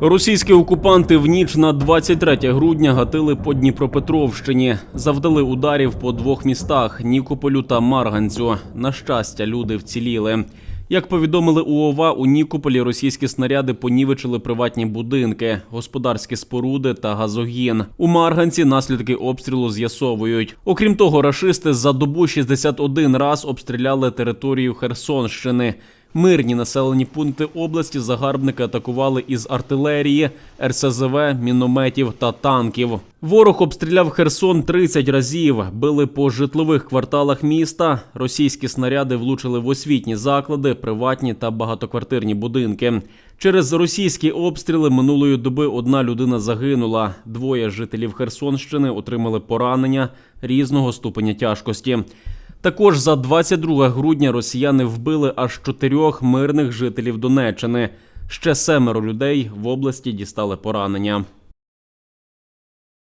Російські окупанти в ніч на 23 грудня гатили по Дніпропетровщині. Завдали ударів по двох містах Нікополю та Марганцю. На щастя, люди вціліли. Як повідомили у ОВА, у Нікополі російські снаряди понівечили приватні будинки, господарські споруди та газогін. У Марганці наслідки обстрілу з'ясовують. Окрім того, рашисти за добу 61 раз обстріляли територію Херсонщини. Мирні населені пункти області загарбники атакували із артилерії, РСЗВ, мінометів та танків. Ворог обстріляв Херсон 30 разів, били по житлових кварталах міста. Російські снаряди влучили в освітні заклади, приватні та багатоквартирні будинки. Через російські обстріли минулої доби одна людина загинула. Двоє жителів Херсонщини отримали поранення різного ступеня тяжкості. Також за 22 грудня росіяни вбили аж чотирьох мирних жителів Донеччини. Ще семеро людей в області дістали поранення.